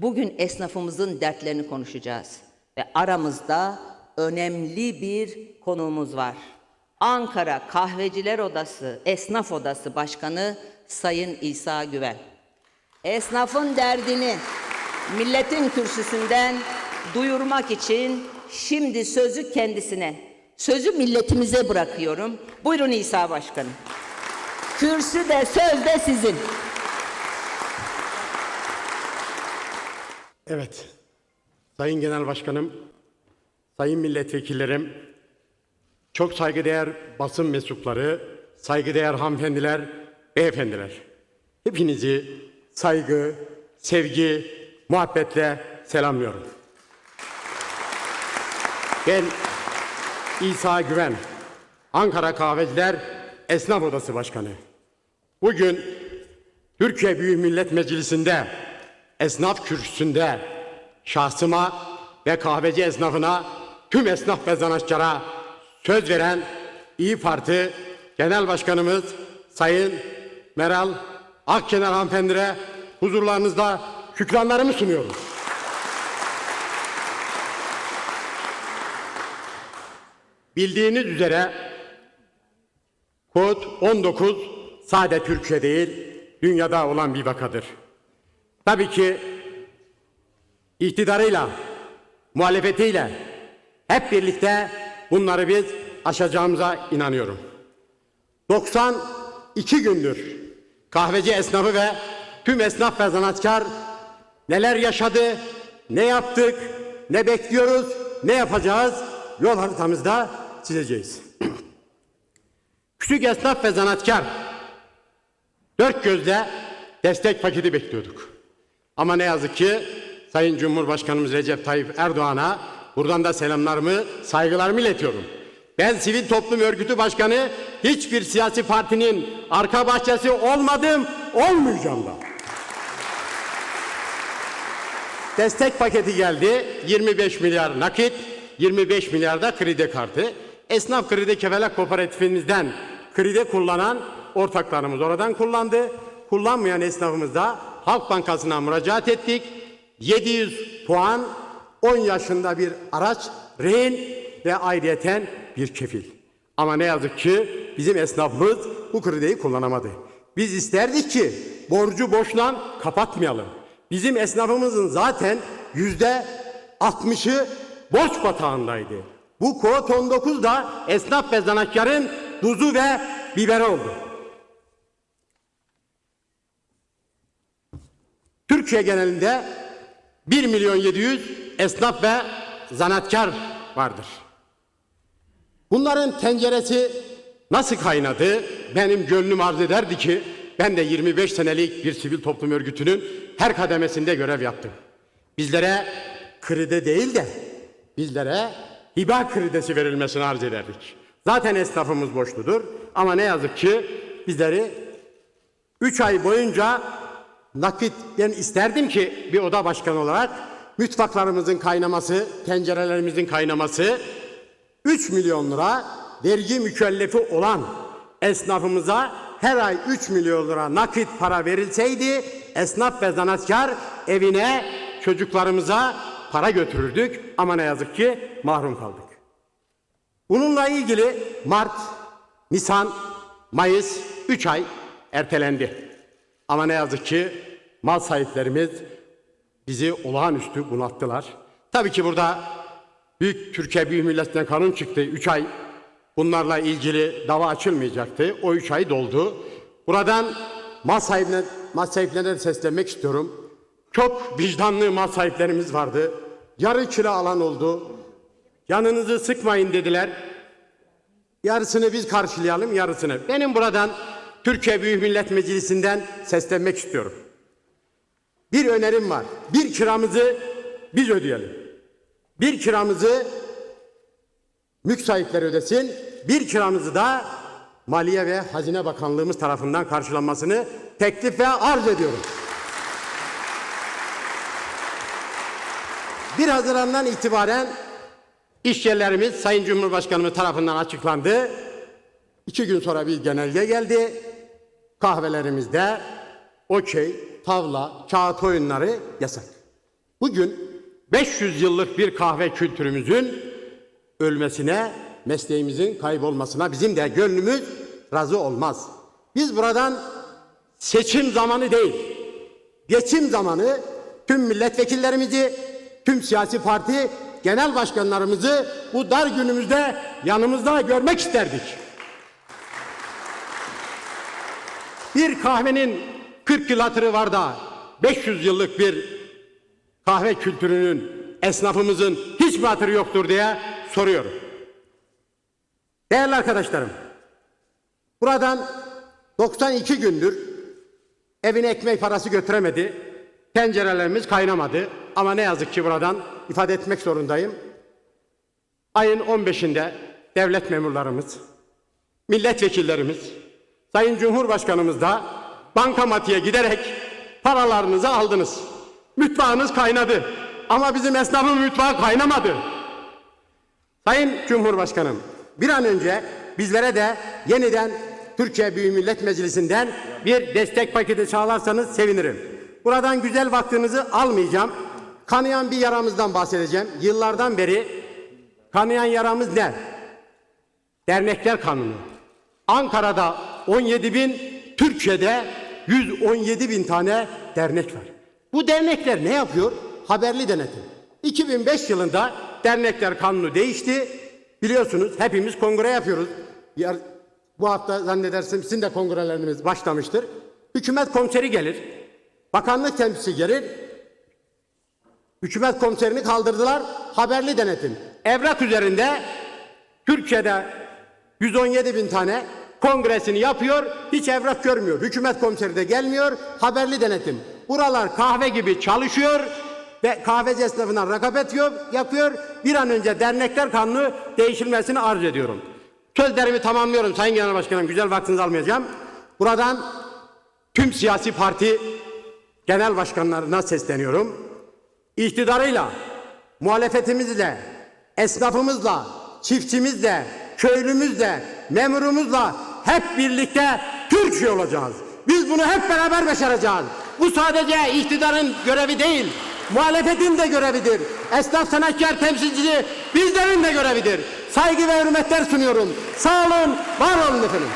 Bugün esnafımızın dertlerini konuşacağız ve aramızda önemli bir konuğumuz var. Ankara Kahveciler Odası Esnaf Odası Başkanı Sayın İsa Güven. Esnafın derdini milletin kürsüsünden duyurmak için şimdi sözü kendisine, sözü milletimize bırakıyorum. Buyurun İsa Başkanım. Kürsü de söz de sizin. Evet. Sayın Genel Başkanım, sayın milletvekillerim, çok saygıdeğer basın mensupları, saygıdeğer hanımefendiler, beyefendiler. Hepinizi saygı, sevgi, muhabbetle selamlıyorum. Ben İsa Güven, Ankara Kahveciler Esnaf Odası Başkanı. Bugün Türkiye Büyük Millet Meclisi'nde esnaf kürsüsünde şahsıma ve kahveci esnafına tüm esnaf ve sanatçılara söz veren İyi Parti Genel Başkanımız Sayın Meral Akkener hanımefendire huzurlarınızda şükranlarımı sunuyorum. Bildiğiniz üzere Kod 19 sade Türkiye değil, dünyada olan bir vakadır. Tabii ki iktidarıyla, muhalefetiyle hep birlikte bunları biz aşacağımıza inanıyorum. 92 gündür kahveci esnafı ve tüm esnaf ve zanaatkar neler yaşadı, ne yaptık, ne bekliyoruz, ne yapacağız yol haritamızda çizeceğiz. Küçük esnaf ve zanaatkar dört gözle destek paketi bekliyorduk. Ama ne yazık ki Sayın Cumhurbaşkanımız Recep Tayyip Erdoğan'a buradan da selamlarımı, saygılarımı iletiyorum. Ben sivil toplum örgütü başkanı hiçbir siyasi partinin arka bahçesi olmadım, olmayacağım da. Destek paketi geldi. 25 milyar nakit, 25 milyar da kredi kartı. Esnaf kredi kefelek kooperatifimizden kredi kullanan ortaklarımız oradan kullandı. Kullanmayan esnafımız da Halk Bankası'na müracaat ettik. 700 puan 10 yaşında bir araç rehin ve ayrıyeten bir kefil. Ama ne yazık ki bizim esnafımız bu krediyi kullanamadı. Biz isterdik ki borcu boşuna kapatmayalım. Bizim esnafımızın zaten yüzde 60'ı borç batağındaydı. Bu kod 19 da esnaf ve zanaatkarın tuzu ve biberi oldu. Türkiye genelinde 1 milyon 700 esnaf ve zanaatkar vardır. Bunların tenceresi nasıl kaynadı? Benim gönlüm arz ederdi ki ben de 25 senelik bir sivil toplum örgütünün her kademesinde görev yaptım. Bizlere kredi değil de bizlere hiba kredisi verilmesini arz ederdik. Zaten esnafımız borçludur ama ne yazık ki bizleri 3 ay boyunca nakit ben isterdim ki bir oda başkanı olarak mutfaklarımızın kaynaması, tencerelerimizin kaynaması 3 milyon lira vergi mükellefi olan esnafımıza her ay 3 milyon lira nakit para verilseydi esnaf ve zanaatkar evine çocuklarımıza para götürürdük ama ne yazık ki mahrum kaldık. Bununla ilgili Mart, Nisan, Mayıs 3 ay ertelendi. Ama ne yazık ki mal sahiplerimiz bizi olağanüstü bunalttılar. Tabii ki burada Büyük Türkiye Büyük Millet'ten kanun çıktı. 3 ay bunlarla ilgili dava açılmayacaktı. O 3 ay doldu. Buradan mal sahibine, mal sahiplerine seslenmek istiyorum. Çok vicdanlı mal sahiplerimiz vardı. Yarı kira alan oldu. Yanınızı sıkmayın dediler. Yarısını biz karşılayalım, yarısını. Benim buradan Türkiye Büyük Millet Meclisi'nden seslenmek istiyorum. Bir önerim var. Bir kiramızı biz ödeyelim. Bir kiramızı mülk sahipleri ödesin. Bir kiramızı da Maliye ve Hazine Bakanlığımız tarafından karşılanmasını teklif ve arz ediyorum. 1 Haziran'dan itibaren iş yerlerimiz Sayın Cumhurbaşkanımız tarafından açıklandı. İki gün sonra bir genelge geldi. Kahvelerimizde okey, tavla, kağıt oyunları yasak. Bugün 500 yıllık bir kahve kültürümüzün ölmesine, mesleğimizin kaybolmasına bizim de gönlümüz razı olmaz. Biz buradan seçim zamanı değil, geçim zamanı tüm milletvekillerimizi, tüm siyasi parti genel başkanlarımızı bu dar günümüzde yanımızda görmek isterdik. Bir kahvenin 40 yıl hatırı var da 500 yıllık bir kahve kültürünün esnafımızın hiç mi hatırı yoktur diye soruyorum. Değerli arkadaşlarım, buradan 92 gündür evine ekmek parası götüremedi. Tencerelerimiz kaynamadı. Ama ne yazık ki buradan ifade etmek zorundayım. Ayın 15'inde devlet memurlarımız, milletvekillerimiz, Sayın Cumhurbaşkanımız da bankamatiğe giderek paralarınızı aldınız. Mutfağınız kaynadı. Ama bizim esnafın mutfağı kaynamadı. Sayın Cumhurbaşkanım, bir an önce bizlere de yeniden Türkiye Büyük Millet Meclisi'nden bir destek paketi sağlarsanız sevinirim. Buradan güzel vaktinizi almayacağım. Kanayan bir yaramızdan bahsedeceğim. Yıllardan beri kanayan yaramız ne? Dernekler Kanunu. Ankara'da 17 bin, Türkiye'de 117 bin tane dernek var. Bu dernekler ne yapıyor? Haberli denetim. 2005 yılında dernekler kanunu değişti. Biliyorsunuz hepimiz kongre yapıyoruz. Yar- bu hafta zannedersem sizin de kongreleriniz başlamıştır. Hükümet komiseri gelir. Bakanlık temsilcisi gelir. Hükümet komiserini kaldırdılar. Haberli denetim. Evrak üzerinde Türkiye'de 117 bin tane kongresini yapıyor, hiç evrak görmüyor. Hükümet komiseri de gelmiyor, haberli denetim. Buralar kahve gibi çalışıyor ve kahveci esnafına rekabet yok, yapıyor. Bir an önce dernekler kanunu değişilmesini arz ediyorum. Sözlerimi tamamlıyorum Sayın Genel Başkanım, güzel vaktinizi almayacağım. Buradan tüm siyasi parti genel başkanlarına sesleniyorum iktidarıyla, muhalefetimizle, esnafımızla, çiftçimizle, köylümüzle, memurumuzla hep birlikte Türkiye olacağız. Biz bunu hep beraber başaracağız. Bu sadece iktidarın görevi değil, muhalefetin de görevidir. Esnaf sanatçılar temsilcisi bizlerin de görevidir. Saygı ve hürmetler sunuyorum. Sağ olun, var olun efendim.